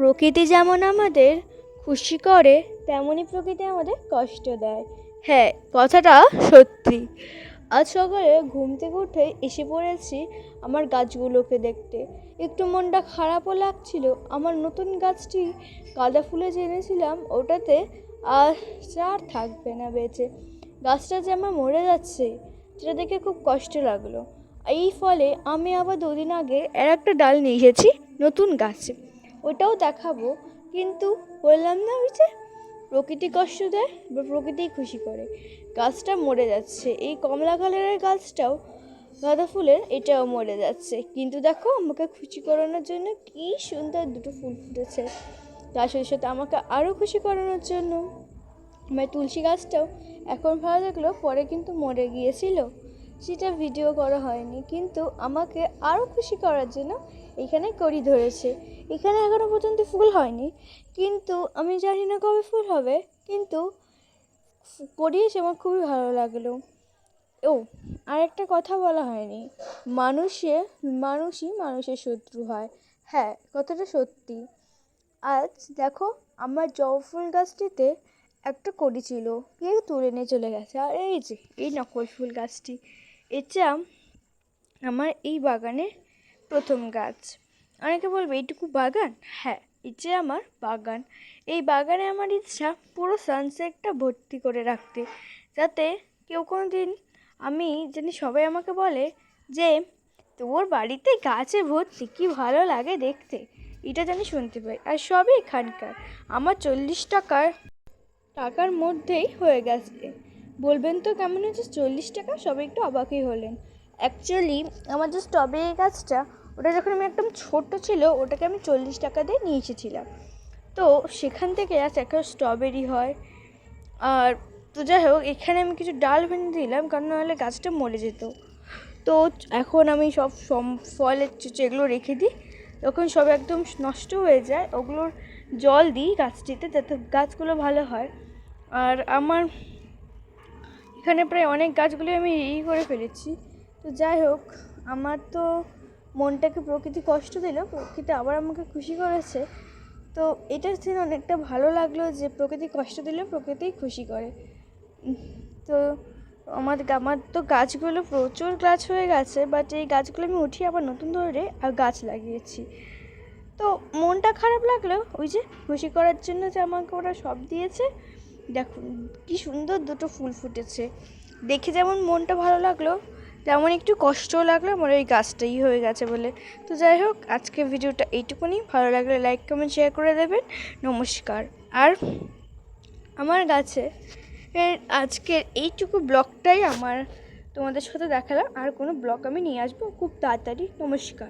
প্রকৃতি যেমন আমাদের খুশি করে, তেমনই প্রকৃতি আমাদের কষ্ট দেয়। হ্যাঁ কথাটা সত্যি। আজ সকালে ঘুম থেকে উঠে এসে পড়েছি আমার গাছগুলোকে দেখতে। একটু মনটা খারাপও লাগছিল। আমার নতুন গাছটি গাঁদা ফুলে জেনেছিলাম, ওটাতে আর আর থাকবে না বেঁচে। গাছটা যে আমার মরে যাচ্ছে, সেটা দেখে খুব কষ্ট লাগল। এই ফলে আমি আবার দুদিন আগে এর একটা ডাল নিয়ে এসেছি, নতুন গাছে। ওটাও দেখাবো। কিন্তু বললাম না ওই যে প্রকৃতি কষ্ট দেয় বা প্রকৃতি খুশি করে। গাছটা মরে যাচ্ছে। এই কমলা কালারের গাছটাও গাঁদা ফুলের এটাও মরে যাচ্ছে। কিন্তু দেখো আমাকে খুশি করানোর জন্য কি সুন্দর দুটো ফুল ফুটেছে। তার সাথে সাথে আমাকে আরও খুশি করানোর জন্য। আমার তুলসী গাছটাও এখন ভালো লাগল, পরে কিন্তু মরে গিয়েছিল। সেটা ভিডিও করা হয়নি। কিন্তু আমাকে আরও খুশি করার জন্য এখানে করি ধরেছে। এখানে এখনও পর্যন্ত ফুল হয়নি। কিন্তু আমি জানি না কবে ফুল হবে। কিন্তু করিয়েছে আমার খুবই ভালো লাগল। ও আর একটা কথা বলা হয়নি। মানুষে, মানুষই মানুষের শত্রু হয়। হ্যাঁ কথাটা সত্যি। আজ দেখো, আমার জবা ফুল গাছটিতে একটা কড়ি ছিল। কেউ তুলে নিয়ে চলে গেছে। আর এই যে, এই নকল ফুল গাছটি। এটা আমার এই বাগানের প্রথম গাছ। অনেকে বলবে, এইটুকু বাগান? হ্যাঁ এটা আমার বাগান। এই বাগানে আমার ইচ্ছা পুরো সানসেটটা ভর্তি করে রাখতে, যাতে কেউ কোনো দিন আমি, জানি সবাই আমাকে বলে যে, তোর বাড়িতে গাছে ভর্তি, কী ভালো লাগে দেখতে। এটা জানি শুনতে পাই। আর সবই এখানকার। আমার চল্লিশ টাকার টাকার মধ্যেই হয়ে গেছে। বলবেন তো কেমন হচ্ছে চল্লিশ টাকা? সবাই একটু অবাকই হলেন। অ্যাকচুয়ালি আমার যে স্ট্রবেরি গাছটা, ওটা যখন আমি একদম ছোট্ট ছিল, ওটাকে আমি চল্লিশ টাকা দিয়ে নিয়ে এসেছিলাম। তো সেখান থেকে আজ একটা স্ট্রবেরি হয়। আর তো যাই হোক, এখানে আমি কিছু ডাল ভেঙে দিলাম, কারণ নাহলে গাছটা মরে যেত। তো এখন আমি সব ফলের যেগুলো রেখে দিই তখন সব একদম নষ্ট হয়ে যায়, ওগুলোর জল দিই গাছটিতে, যাতে গাছগুলো ভালো হয়। আর আমার এখানে প্রায় অনেক গাছগুলি আমি ই করে ফেলেছি। তো যাই হোক, আমার তো মনটাকে প্রকৃতি কষ্ট দিল, প্রকৃতি আবার আমাকে খুশি করেছে। তো এটার শুনে অনেকটা ভালো লাগল যে প্রকৃতি কষ্ট দিলে প্রকৃতি খুশি করে। তো আমার আমার তো গাছগুলো প্রচুর গাছ হয়ে গেছে বাট এই গাছগুলো আমি উঠিয়ে আবার নতুন ধরে আর গাছ লাগিয়েছি। তো মনটা খারাপ লাগল, ওই যে খুশি করার জন্য যে আমাকে ওরা সব দিয়েছে। দেখুন, কি সুন্দর দুটো ফুল ফুটেছে। দেখে যেমন মনটা ভালো লাগল, তেমন একটু কষ্টও লাগল, আমার ওই গাছটাই হয়ে গেছে বলে। তো যাই হোক আজকে ভিডিওটা এইটুকুনি। ভালো লাগলে লাইক কমেন্ট শেয়ার করে দেবেন। নমস্কার। আর আমার গাছে এর আজকের এইটুকু ব্লগটাই আমার তোমাদের সাথে দেখালাম। আর কোনো ব্লগ আমি নিয়ে আসব। খুব তাড়াতাড়ি। নমস্কার।